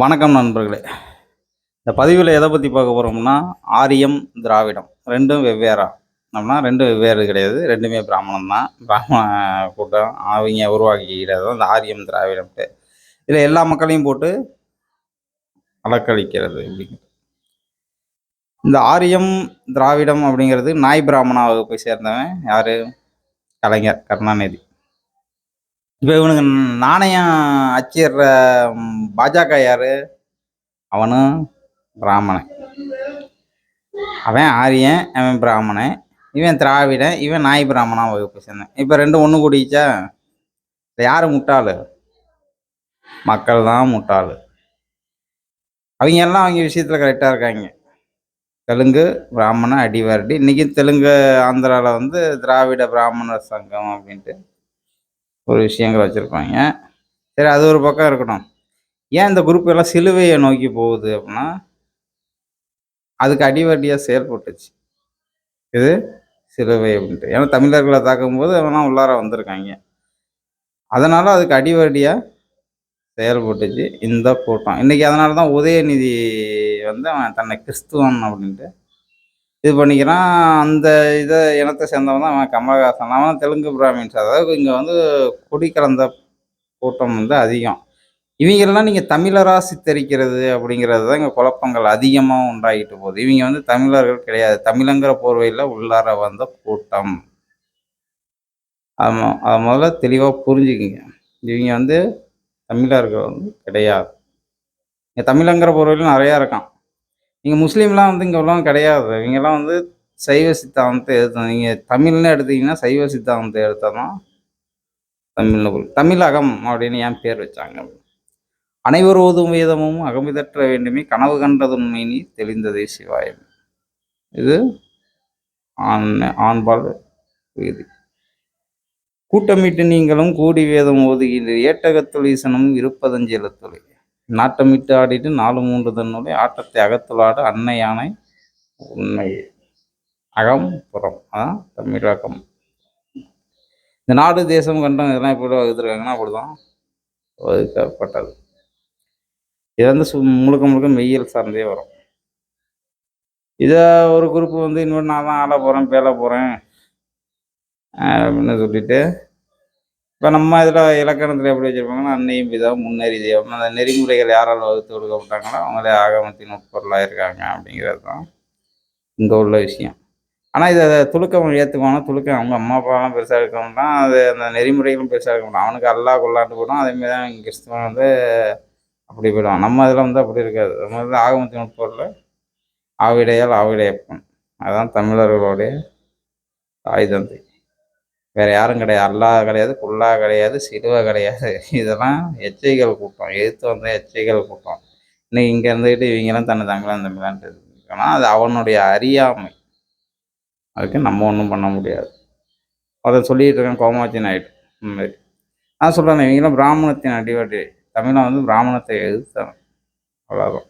வணக்கம் நண்பர்களே. இந்த பதிவில் எதை பற்றி பார்க்க போகிறோம்னா ஆரியம் திராவிடம். ரெண்டும் வெவ்வேறா. நம்மனா ரெண்டும் வெவ்வேறு கிடையாது. ரெண்டுமே பிராமணம் தான். பிராமண கூட்டம் அவங்க உருவாக்கிக்கிறது தான் இந்த ஆரியம் திராவிடம்ட்டு இதில் எல்லா மக்களையும் போட்டு அலக்களிக்கிறது அப்படிங்கிறது இந்த ஆரியம் திராவிடம் அப்படிங்கிறது நாய் பிராமணா வகுப்பை சேர்ந்தவன் யார்? கலைஞர் கருணாநிதி. இப்போ இவனுக்கு நாணயம் அச்சிடுற பாஜக யாரு? அவனும் பிராமணன். அவன் ஆரியன் அவன் பிராமணன் இவன் திராவிடன் இவன் நாய் பிராமணா வகுப்பு சேர்ந்தேன் இப்போ ரெண்டும் ஒன்று கூடிச்சா யார் முட்டாள்? மக்கள் தான் முட்டாள். அவங்க எல்லாம் அவங்க விஷயத்தில் கரெக்டாக இருக்காங்க. தெலுங்கு பிராமண அடிவாரடி. இன்றைக்கி தெலுங்கு ஆந்திராவில் வந்து திராவிட பிராமணர் சங்கம் அப்படின்ட்டு ஒரு விஷயங்கள் வச்சுருப்பாங்க. சரி அது ஒரு பக்கம் இருக்கட்டும். ஏன் இந்த குரூப் எல்லாம் சிலுவையை நோக்கி போகுது அப்படின்னா அதுக்கு அடிவடியாக செயல்பட்டுச்சு. இது சிலுவை அப்படின்ட்டு. ஏன்னா தமிழர்களை தாக்கும்போது அவனா உள்ளார வந்திருக்காங்க. அதனால் அதுக்கு அடிவடியாக செயல்பட்டுச்சு இந்த கூட்டம். இன்றைக்கி அதனால தான் உதயநிதி வந்து அவன் தன்னை கிறிஸ்துவன் அப்படின்ட்டு இது பண்ணிக்கிறான். அந்த இதை இனத்தை சேர்ந்தவன் தான் அவன் கமலஹாசன். அவன் தெலுங்கு பிராமின்ஸ். அதாவது இங்கே வந்து குடி கலந்த கூட்டம் வந்து அதிகம். இவங்களெல்லாம் நீங்கள் தமிழராக சித்தரிக்கிறது அப்படிங்கிறது தான் இங்கே குழப்பங்கள் அதிகமாக உண்டாகிட்டு போகுது. இவங்க வந்து தமிழர்கள் கிடையாது. தமிழங்கிற போர்வையில் உள்ளார வந்த கூட்டம். ஆமாம் அதை முதல்ல தெளிவாக புரிஞ்சுக்கிங்க. இவங்க வந்து தமிழர்கள் வந்து கிடையாது. இங்கே தமிழங்கிற போர்வையில் நிறையா இருக்கான். இங்கே முஸ்லீம்லாம் வந்து இங்கே உள்ளவங்க கிடையாது. இவங்கெல்லாம் வந்து சைவ சித்தாந்தத்தை எடுத்தோம் நீங்கள் தமிழ்னு எடுத்தீங்கன்னா சைவ சித்தாந்தத்தை எடுத்தால் தான் தமிழ்னு தமிழகம் அப்படின்னு ஏன் பேர் வச்சாங்க? அனைவர் ஓதும் வேதமும் அகமிதற்ற வேண்டுமே. கனவு கண்டது உண்மை நீ தெளிந்ததே சிவாயம். இது ஆண் ஆண்பால் விதி. கூட்டமிட்டு நீங்களும் கூடி வேதம் ஓதுகின்ற ஏட்டகத்துள் ஈசனும் இருப்பதஞ்செழுத்துளை நாட்டமிட்டு ஆடிட்டு நாலு மூன்று தன்னுடைய ஆட்டத்தை அகத்துலாடு அன்னை யானை உண்மை அகம் புறம். அதான் தமிழகம் இந்த நாடு தேசம் கண்டம் இதெல்லாம் எப்படி வகுத்துருக்காங்கன்னா அப்படிதான் ஒதுக்கப்பட்டது இது வந்து சு முழுக்க முழுக்க மெய்யல் சார்ந்தே வரும். இதை ஒரு குரூப் வந்து இன்னொரு நான் தான் ஆள போகிறேன் பேல போகிறேன் அப்படின்னு சொல்லிட்டு இப்போ நம்ம இதில் இலக்கணத்தில் எப்படி வச்சுருப்பாங்கன்னா அன்னையும் விதம் முன்னேறி தெய்வம். அந்த நெறிமுறைகள் யாரால் வகுத்து கொடுக்கப்பட்டாங்களோ அவங்களே ஆகமத்தின் உட்பொருளாக இருக்காங்க அப்படிங்கிறது தான் இங்கே உள்ள விஷயம். ஆனால் இதை துலுக்கம் ஏற்றுக்குவானா துலுக்கம் அவங்க அம்மா அப்பாலாம் பெருசாக இருக்க மாட்டான் அது அந்த நெறிமுறைகளும் பெருசாக இருக்க மாட்டான் அவனுக்கு அல்லா கொள்ளாண்டு போடும் அதேமாரி தான் இங்கே கிறிஸ்துவன் வந்து அப்படி போயிடுவான். நம்ம இதில் வந்து அப்படி இருக்காது. நம்ம வந்து ஆகமத்தின் உட்பொருள் ஆவிடையால் ஆவிடையப்பன். அதுதான் தமிழர்களுடைய தாய் தந்தை. வேற யாரும் கிடையாது. அல்லா கிடையாது குல்லா கிடையாது சிலுவை கிடையாது. இதெல்லாம் எச்சைகள் கூட்டம். எதிர்த்து வந்த எச்சைகள் கூட்டம். இன்னைக்கு இங்கே இருந்துக்கிட்டு இவங்கெல்லாம் தன்னை தங்கலாம் தமிழான்ட்டு ஆனால் அது அவனுடைய அறியாமை. அதுக்கு நம்ம ஒன்றும் பண்ண முடியாது. அதை சொல்லிட்டு இருக்கேன் கோமாச்சி நாயுடு இந்த மாதிரி. நான் சொல்கிறேன் இவங்களாம் பிராமணத்தின் அடிவடி. தமிழன் வந்து பிராமணத்தை எதிர்த்தவன். அவ்வளோதான்